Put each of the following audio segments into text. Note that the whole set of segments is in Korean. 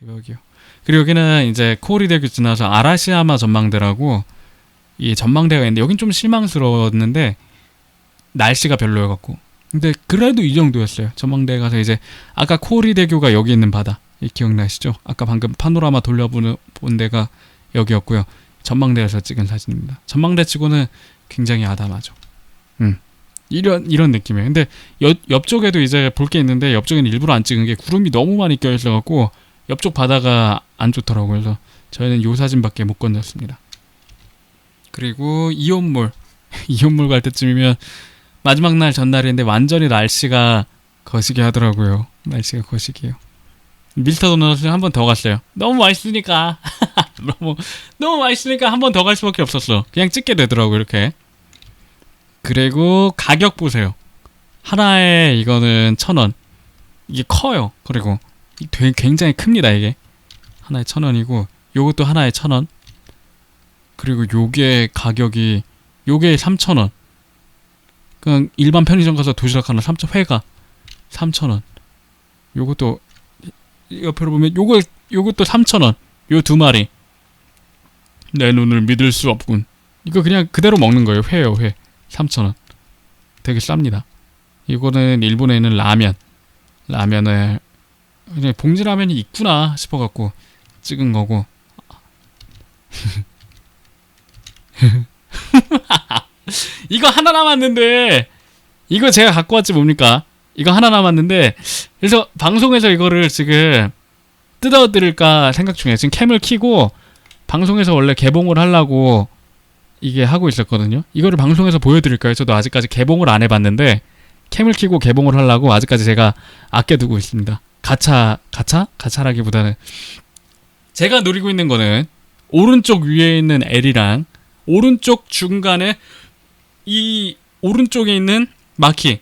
대박이요. 그리고 여기는 이제 코오리대교 지나서 아라시야마 전망대라고 이 전망대가 있는데 여긴 좀 실망스러웠는데 날씨가 별로여갖고 근데 그래도 이 정도였어요. 전망대 가서 이제 아까 코오리대교가 여기 있는 바다 이 기억나시죠? 아까 방금 파노라마 돌려보는 본 데가 여기였고요. 전망대에서 찍은 사진입니다. 전망대 치고는 굉장히 아담하죠. 음. 이런 이런 느낌이에요. 근데 옆, 옆쪽에도 이제 볼 게 있는데 옆쪽에는 일부러 안 찍은 게 구름이 너무 많이 껴 있어 갖고 옆쪽 바다가 안 좋더라고요. 그래서 저희는 요 사진밖에 못 건졌습니다. 그리고 이온몰 이온몰 갈 때쯤이면 마지막 날 전날인데 완전히 날씨가 거시기 하더라고요. 날씨가 거시기해요. 밀스터 도넛을 한 번 더 갔어요. 너무 맛있으니까 너무 너무 맛있으니까 한 번 더 갈 수밖에 없었어. 그냥 찍게 되더라고 요 이렇게. 그리고 가격 보세요. 하나에 이거는 천 원. 이게 커요. 그리고 굉장히 큽니다 이게. 하나에 천 원이고 요것도 하나에 천 원. 그리고 요게 가격이 요게 삼천 원. 그냥 일반 편의점 가서 도시락 하나 삼천 회가 삼천 원. 요것도 옆으로 보면 요거 요것도 삼천 원. 요 두 마리. 내 눈을 믿을 수 없군. 이거 그냥 그대로 먹는 거예요. 회요 회. 3,000원. 되게 쌉니다. 이거는 일본에 있는 라면. 라면을 그냥 봉지 라면이 있구나 싶어갖고 찍은 거고. 이거 하나 남았는데 이거 제가 갖고 왔지 뭡니까? 이거 하나 남았는데 그래서 방송에서 이거를 지금 뜯어드릴까 생각 중이에요. 지금 캠을 키고 방송에서 원래 개봉을 하려고 이게 하고 있었거든요. 이거를 방송에서 보여드릴까요? 저도 아직까지 개봉을 안 해봤는데 캠을 키고 개봉을 하려고 아직까지 제가 아껴두고 있습니다. 가차 가차 가차라기보다는 제가 노리고 있는 거는 오른쪽 위에 있는 L이랑 오른쪽 중간에 이 오른쪽에 있는 마키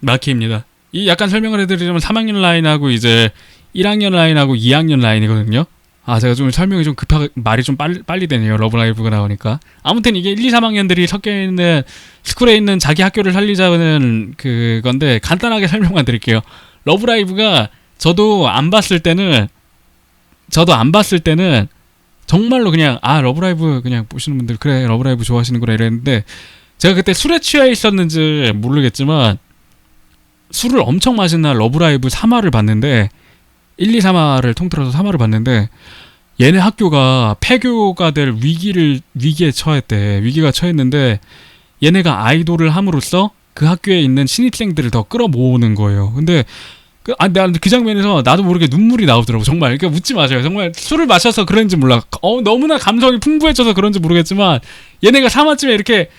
마키입니다. 이 약간 설명을 해드리자면 3학년 라인하고 이제 1학년 라인하고 2학년 라인이거든요. 아, 제가 좀 설명이 좀 급하게, 말이 좀 빨리, 빨리 되네요. 러브라이브가 나오니까. 아무튼 이게 1, 2, 3학년들이 섞여 있는, 스쿨에 있는 자기 학교를 살리자는 그건데, 간단하게 설명만 드릴게요. 러브라이브가 저도 안 봤을 때는, 저도 안 봤을 때는, 정말로 그냥, 아, 러브라이브 그냥 보시는 분들, 그래, 러브라이브 좋아하시는구나 이랬는데, 제가 그때 술에 취해 있었는지 모르겠지만, 술을 엄청 마신 날 러브라이브 3화를 봤는데, 1, 2, 3화를 통틀어서 3화를 봤는데 얘네 학교가 폐교가 될 위기를 위기에 처했대. 위기가 처했는데 얘네가 아이돌을 함으로써 그 학교에 있는 신입생들을 더 끌어모으는 거예요. 근데 그, 아, 나그 장면에서 나도 모르게 눈물이 나오더라고. 정말. 그러니까 웃지 마세요. 정말 술을 마셔서 그런지 몰라. 어, 너무나 감성이 풍부해져서 그런지 모르겠지만 얘네가 3화쯤에 이렇게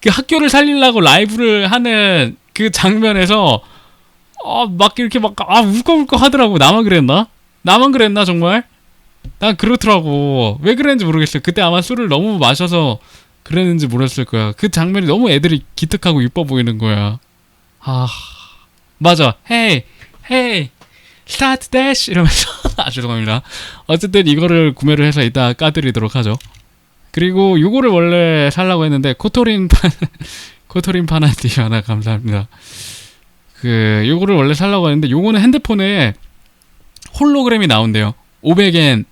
그 학교를 살리려고 라이브를 하는 그 장면에서 아, 막 이렇게 막, 아, 울컥울컥 하더라고. 나만 그랬나? 나만 그랬나, 정말? 난 그렇더라고. 왜 그랬는지 모르겠어요. 그때 아마 술을 너무 마셔서 그랬는지 모르겠을 거야. 그 장면이 너무 애들이 기특하고 이뻐 보이는 거야. 아, 맞아. 헤이, 헤이, 스타트 대시! 이러면서. 아, 죄송합니다. 어쨌든 이거를 구매를 해서 이따 까드리도록 하죠. 그리고 요거를 원래 살라고 했는데, 코토린 판, 코토린 파나티 하나 감사합니다. 그 요거를 원래 살라고 했는데 요거는 핸드폰에 홀로그램이 나온대요. 500엔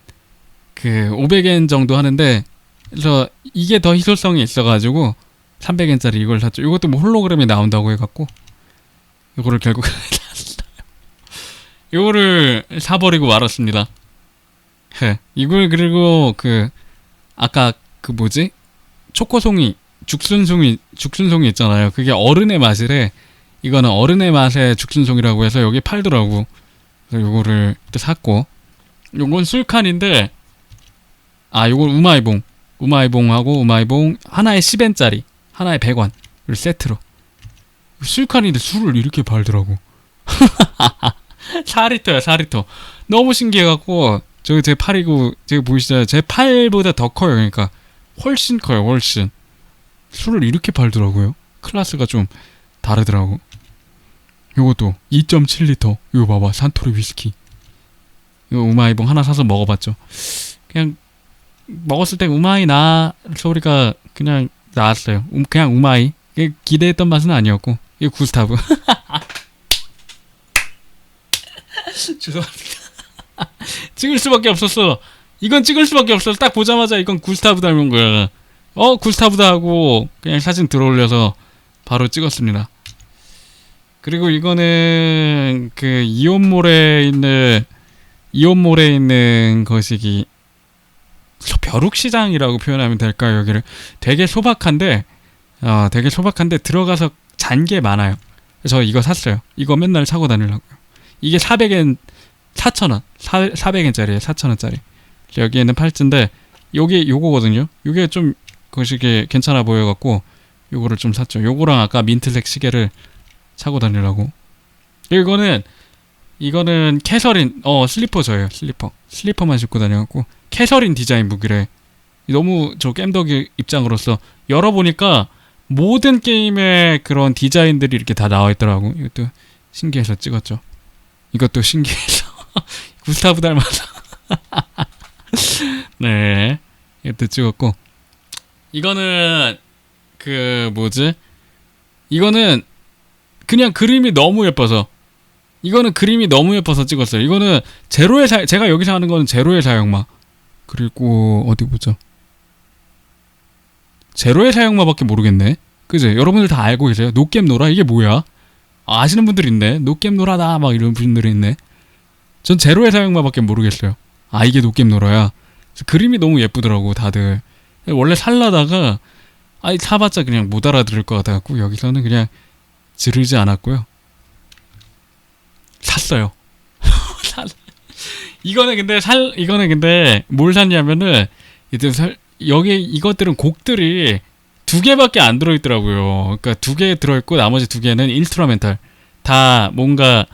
그 500엔 정도 하는데 그래서 이게 더 희소성이 있어가지고 300엔짜리 이걸 샀죠. 이것도 뭐 홀로그램이 나온다고 해갖고 요거를 결국 요. 요거를 사버리고 말았습니다. 해. 이걸 그리고 그 아까 그 뭐지 초코송이 죽순송이 죽순송이 있잖아요. 그게 어른의 맛이래. 이거는 어른의 맛의 죽순송이라고 해서 여기 팔더라고. 그래서 요거를 또 샀고. 요건 술칸인데, 아, 요건 우마이봉. 우마이봉하고 우마이봉 하나에 10엔짜리, 하나에 100원. 을 세트로. 술칸인데 술을 이렇게 팔더라고. 4리터야, 4리터. 너무 신기해갖고, 저기 제 팔이고, 제가 보이시죠? 제 팔보다 더 커요. 그러니까. 훨씬 커요, 훨씬. 술을 이렇게 팔더라고요. 클래스가 좀 다르더라고. 요것도 2.7리터. 이거 봐봐. 산토리 위스키. 이거 우마이봉 하나 사서 먹어봤죠. 그냥 먹었을 때 우마이 나 소리가 그냥 나왔어요. 음, 그냥 우마이. 기대했던 맛은 아니었고. 이거 구스타브. 죄송합니다. 찍을 수밖에 없었어. 이건 찍을 수밖에 없었어. 딱 보자마자 이건 구스타브 닮은 거야. 어 구스타브다 하고 그냥 사진 들어올려서 바로 찍었습니다. 그리고 이거는 그 이온몰에 있는 이온몰에 있는 거시기 벼룩시장이라고 표현하면 될까요 여기를 되게 소박한데 어 되게 소박한데 들어가서 잔 게 많아요. 그래서 이거 샀어요. 이거 맨날 사고 다니려고요. 이게 400엔 4,000원. 400엔짜리에 4,000원짜리. 여기에는 팔찌인데 요게 요거거든요. 요게 좀 거시기 괜찮아 보여 갖고 요거를 좀 샀죠. 요거랑 아까 민트색 시계를 사고 다니려고. 이거는 이거는 캐서린 어 슬리퍼 저예요. 슬리퍼. 슬리퍼만 신고 다녀 갖고 캐서린 디자인 무기래. 너무 저 겜덕이 입장으로서 열어보니까 모든 게임의 그런 디자인들이 이렇게 다 나와 있더라고. 이것도 신기해서 찍었죠. 이것도 신기해서 구스타브 닮아서. 네, 이것도 찍었고 이거는 그 뭐지? 이거는 그냥 그림이 너무 예뻐서 이거는 그림이 너무 예뻐서 찍었어요. 이거는 제로의 사 제가 여기서 하는 거는 제로의 사용마 그리고 어디 보자. 제로의 사용마밖에 모르겠네. 그죠? 여러분들 다 알고 계세요? 노겜 노라 이게 뭐야? 아, 아시는 분들 있네. 노겜 노라다 막 이런 분들이 있네. 전 제로의 사용마밖에 모르겠어요. 아 이게 노겜 노라야. 그림이 너무 예쁘더라고 다들. 원래 살라다가 아니 사봤자 그냥 못 알아들을 것 같아갖고 여기서는 그냥 지르지 않았고요. 샀어요. 사- 이거는 근데 살 이거는 근데 뭘 샀냐면은 이제 살 여기 이것들은 곡들이 두 개밖에 안 들어있더라고요. 그러니까 두 개 들어있고 나머지 두 개는 인스트루멘탈 다 뭔가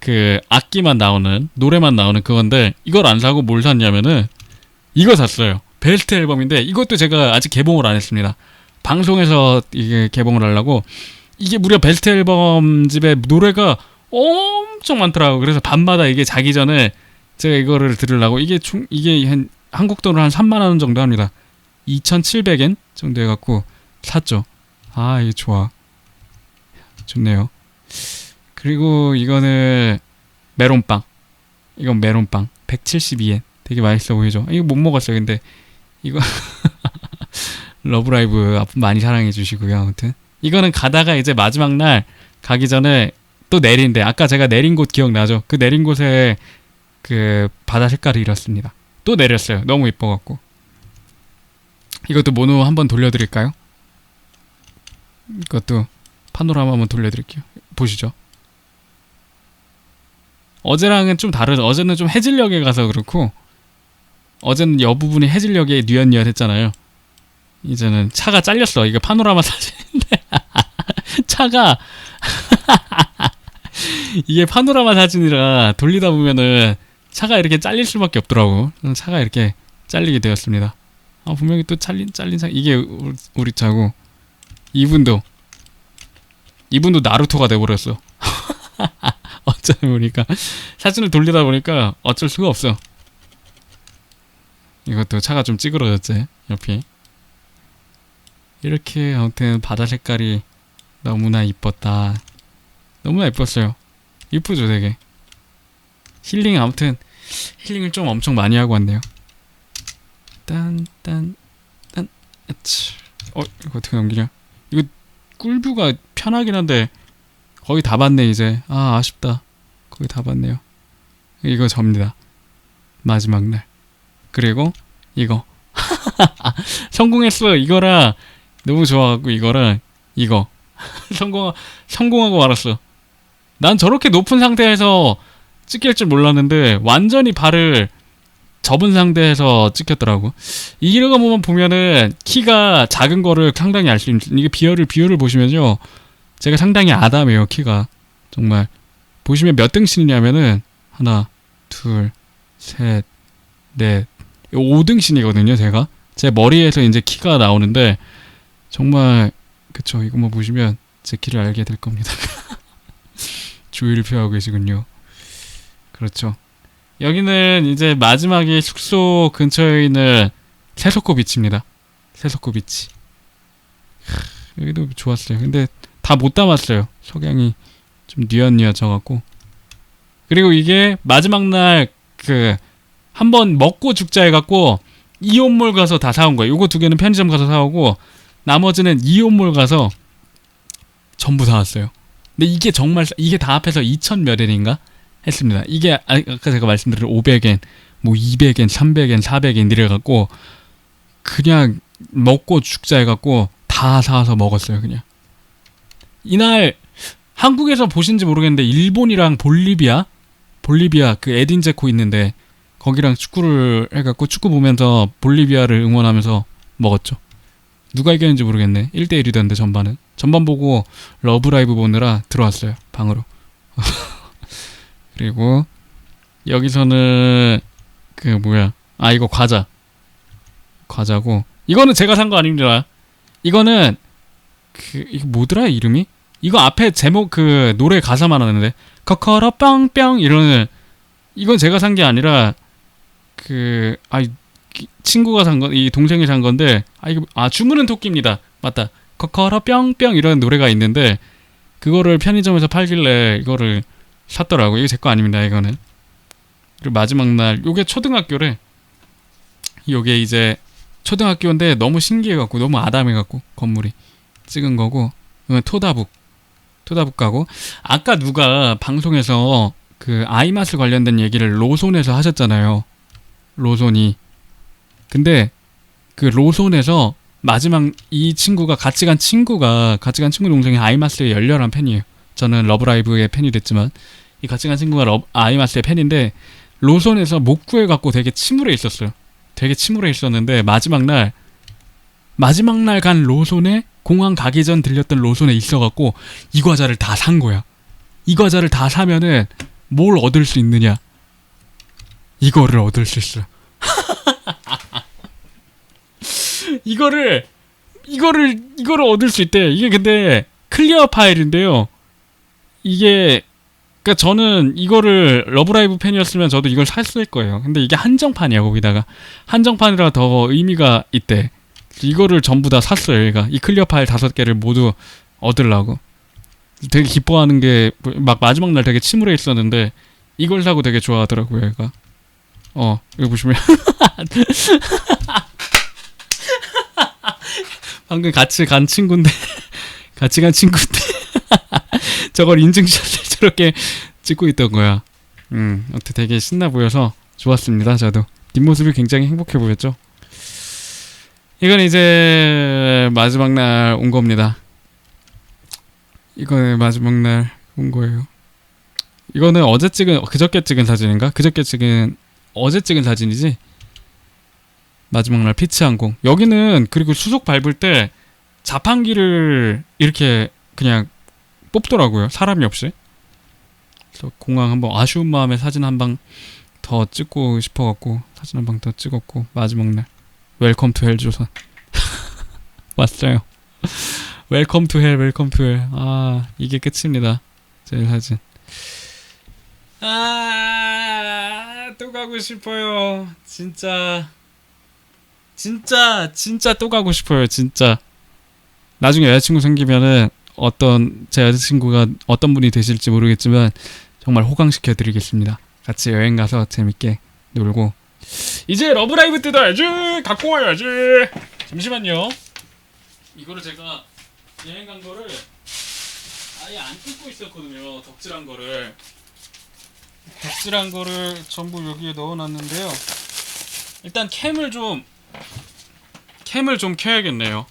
그 악기만 나오는 노래만 나오는 그건데 이걸 안 사고 뭘 샀냐면은 이거 샀어요. 벨트 앨범인데 이것도 제가 아직 개봉을 안 했습니다. 방송에서 이게 개봉을 하려고 이게 무려 벨트 앨범 집에 노래가 엄청 많더라고. 그래서 밤마다 이게 자기 전에 제가 이거를 들으려고 이게 총 이게 한 한국 돈으로 한 3만 원 정도 합니다. 2,700엔 정도 해갖고 샀죠. 아 이게 좋아. 좋네요. 그리고 이거는 메론빵. 이건 메론빵. 172엔. 되게 맛있어 보이죠? 이거 못 먹었어요. 근데 이거 러브라이브 앞 많이 사랑해 주시고요. 아무튼 이거는 가다가 이제 마지막 날 가기 전에 또 내린대. 아까 제가 내린 곳 기억나죠? 그 내린 곳에 그 바다 색깔이 이렇습니다. 또 내렸어요. 너무 이뻐갖고. 이것도 모노 한번 돌려드릴까요? 이것도 파노라마 한번 돌려드릴게요. 보시죠. 어제랑은 좀 다르죠. 어제는 좀 해질녘에 가서 그렇고 어제는 여 부분이 해질녘에 뉘엿뉘엿 했잖아요. 이제는 차가 잘렸어. 이거 파노라마 사진인데 차가 이게 파노라마 사진이라 돌리다 보면은 차가 이렇게 잘릴 수밖에 없더라고. 차가 이렇게 잘리게 되었습니다. 아 분명히 또 잘린 잘린 차 이게 우리 차고 이분도 이분도 나루토가 돼버렸어. 어쩌다 보니까 사진을 돌리다 보니까 어쩔 수가 없어. 이것도 차가 좀 찌그러졌지 옆이. 이렇게 아무튼 바다 색깔이 너무나 이뻤다. 너무나 이뻤어요. 이쁘죠 되게. 힐링 아무튼 힐링을 좀 엄청 많이 하고 왔네요. 딴딴딴 아치. 어 이거 어떻게 넘기냐? 꿀뷰가 편하긴 한데 거의 다 봤네 이제. 아 아쉽다. 거의 다 봤네요. 이거 접니다. 마지막 날. 그리고 이거 성공했어 이거랑 너무 좋아갖고 이거랑 이거 성공 성공하고 말았어. 난 저렇게 높은 상태에서 찍힐 줄 몰랐는데 완전히 발을 접은 상태에서 찍혔더라고. 이거 보면 보면은 키가 작은 거를 상당히 알 수 있는 이게 비율을 비율을 보시면요. 제가 상당히 아담해요 키가. 정말. 보시면 몇 등신이냐면은 하나 둘 셋 넷. 5등신이거든요 제가. 제 머리에서 이제 키가 나오는데 정말 그쵸. 이것만 보시면 제 키를 알게 될 겁니다. 주의를 표하고 계시군요. 그렇죠 여기는 이제 마지막에 숙소 근처에 있는 세소코 비치입니다. 세소코 비치. 크, 여기도 좋았어요. 근데 다 못 담았어요. 석양이 좀 뉘엿뉘엿 져갖고. 그리고 이게 마지막 날 그 한 번 먹고 죽자 해갖고 이온몰 가서 다 사온 거예요. 요거 두 개는 편의점 가서 사오고 나머지는 이온몰 가서 전부 사왔어요. 근데 이게 정말 싸- 이게 다 합해서 2천 몇 엔인가 했습니다. 이게 아- 아까 제가 말씀드린 500엔, 뭐 200엔, 300엔, 400엔 이래갖고 그냥 먹고 죽자 해갖고 다 사와서 먹었어요. 그냥 이날 한국에서 보신지 모르겠는데 일본이랑 볼리비아 볼리비아 그 에딘 제코 있는데 거기랑 축구를 해갖고 축구 보면서 볼리비아를 응원하면서 먹었죠. 누가 이겼는지 모르겠네. 1대1이던데 전반은. 전반 보고 러브라이브 보느라 들어왔어요. 방으로. 그리고 여기서는 그 뭐야. 아 이거 과자. 과자고. 이거는 제가 산 거 아닙니다. 이거는 그 이거 뭐더라 이름이? 이거 앞에 제목 그 노래 가사만 하는데 커커러 뿅뿅 이러는 이건 제가 산 게 아니라 그 아이 기- 친구가 산 건, 이 동생이 산 건데, 아, 이거, 아, 주문은 토끼입니다. 맞다. 커커러 뿅뿅 이런 노래가 있는데, 그거를 편의점에서 팔길래 이거를 샀더라고. 이거 제 거 아닙니다, 이거는. 그리고 마지막 날, 요게 초등학교래. 요게 이제 초등학교인데 너무 신기해갖고, 너무 아담해갖고, 건물이. 찍은 거고, 토다북. 토다북 가고, 아까 누가 방송에서 그 아이마스 관련된 얘기를 로손에서 하셨잖아요. 로손이. 근데 그 로손에서 마지막 이 친구가 같이 간 친구가 같이 간 친구 동생이 아이마스의 열렬한 팬이에요. 저는 러브라이브의 팬이 됐지만 이 같이 간 친구가 러, 아이마스의 팬인데 로손에서 못 구해 갖고 되게 침울해 있었어요. 되게 침울해 있었는데 마지막 날 마지막 날 간 로손에 공항 가기 전 들렸던 로손에 있어 갖고 이 과자를 다 산 거야. 이 과자를 다 사면은 뭘 얻을 수 있느냐? 이거를 얻을 수 있어. 이거를 이거를 이거를 얻을 수 있대. 이게 근데 클리어 파일인데요. 이게 그러니까 저는 이거를 러브라이브 팬이었으면 저도 이걸 샀을 거예요. 근데 이게 한정판이야 거기다가 한정판이라 더 의미가 있대. 이거를 전부 다 샀어요. 얘가 이 클리어 파일 다섯 개를 모두 얻으려고. 되게 기뻐하는 게 막 마지막 날 되게 침울해 있었는데 이걸 사고 되게 좋아하더라고요. 얘가. 어 여기 보시면 방금 같이 간 친구인데 같이 간 친구인데 저걸 인증샷을 저렇게 찍고 있던 거야. 음, 아무튼 되게 신나 보여서 좋았습니다. 저도 뒷모습이 굉장히 행복해 보였죠. 이건 이제 마지막 날 온 겁니다. 이거는 마지막 날 온 거예요. 이거는 어제 찍은 그저께 찍은 사진인가? 그저께 찍은 어제 찍은 사진이지. 마지막 날 피치 항공. 여기는 그리고 수속 밟을 때 자판기를 이렇게 그냥 뽑더라고요. 사람이 없이. 그래서 공항 한번 아쉬운 마음에 사진 한 방 더 찍고 싶어갖고 사진 한 방 더 찍었고 마지막 날 웰컴 투 헬 조선 왔어요. 웰컴 투 헬, 웰컴 투 헬. 아 이게 끝입니다. 제 사진. 아또 가고 싶어요. 진짜. 진짜 진짜 또 가고 싶어요 진짜 나중에 여자친구 생기면은 어떤 제 여자친구가 어떤 분이 되실지 모르겠지만 정말 호강시켜 드리겠습니다. 같이 여행 가서 재밌게 놀고. 이제 러브라이브 뜯어야지! 갖고 와야지! 잠시만요. 이거를 제가 여행 간 거를 아예 안 뜯고 있었거든요 덕질한 거를. 덕질한 거를 전부 여기에 넣어놨는데요. 일단 캠을 좀 캠을 좀 켜야겠네요.